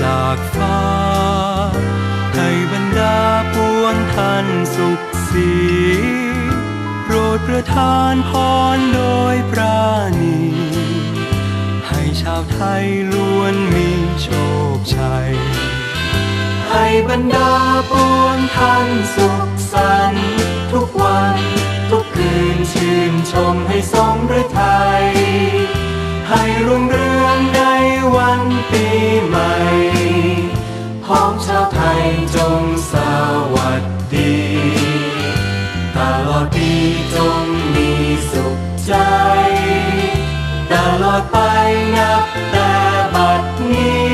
จากฟ้า ให้บรรดาปวงท่านสุขสีโปรดประทานพรโดยปราณี ให้ชาวไทยล้วนมีโชคชัย ให้บรรดาปวงท่านสุข พ้องชาวไทยจงสวัสดี ตลอดปีจงมีสุขใจ ตลอดไปนับแต่บัดนี้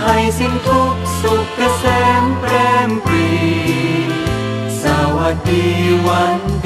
ให้สิ้นทุกสุขเกษมเปรมปรี สวัสดีวัน